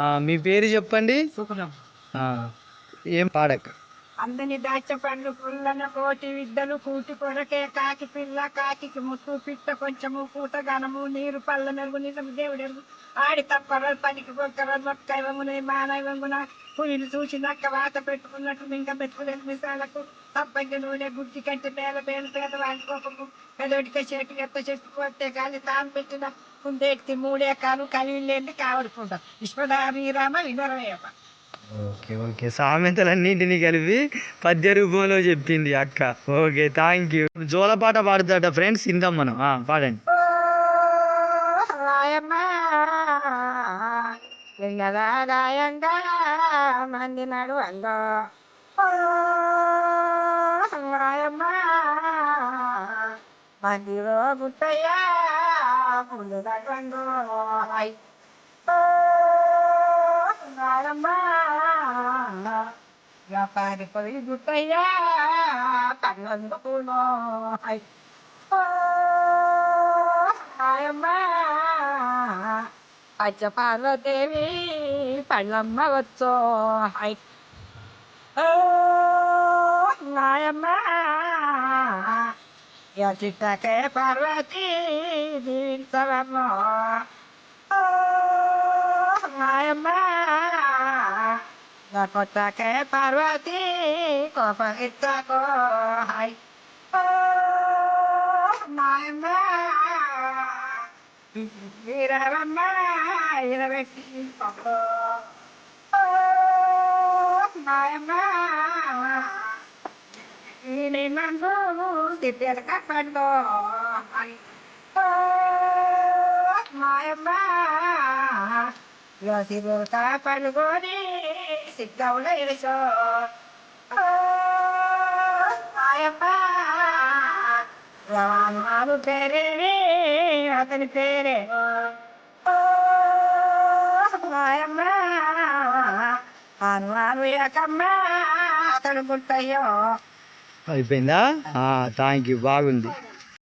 మీ పేరు చెప్పండి? ఏం పాడక? అందని దాచ పండ్లు పుల్లన కోటి విద్దలు కూటి కొరకే కాకి పిల్ల కాకి ముత్తు పిట్ట కొంచెము పూత గనము నీరు పళ్ళ మెరుగు నిజము దేవుడెరుగు. ఆడి తప్పర పనికి కొక్కర నొక్కైవమునే మానవంగున పులిని చూసి నక్క వాత పెట్టుకున్నట్టు ఇంకా పెట్టుకునేది మిసాలకు తప్పంగి నూనె గుడ్డి కంటి మేల పేల పేద వాడి కోపము. పెదోటిక చెట్టు ఎత్త చెట్టు కొట్టే తాను పెట్టిన కుందేక్తి మూడే కాను కలిగి లేని కావడుకుంటాం విశ్వదాభిరామ వినరమేమ ఓకే ఓకే. సామెతలన్నింటినీ కలిపి పద్య రూపంలో చెప్పింది అక్క. ఓకే థ్యాంక్ యూ జోలపాట పాడుతాట ఫ్రెండ్స్ ఇందాం మనం. పాడండి. రాయంగా మంది నాడు అందో మందిలో గుట్టయ్యా ముందు రాయమ్మ వ్యాపారి పోయి గుట్టయ్యా పన్నందుకు రాయమ్మ అచ్చ పార్వదేవి పళ్ళమ్మ వచ్చో high నాయమ్మ చిట్టకే Parvati దీవించవమ్మ నాయమ్మ కొట్టకే Parvati కోపగిచ్చకో high నాయమ్మ Oh, my ma, you never see my ma. In a man's home, did they have a cup and go? Oh, my ma, you see, we'll tap and go. సిద్ధముల ఇరుచో రామాను పేరే అతని పేరే హనుమాను ఏకమ్మా అతను పుట్టయ్యో అయిపోయిందా థ్యాంక్ యూ బాగుంది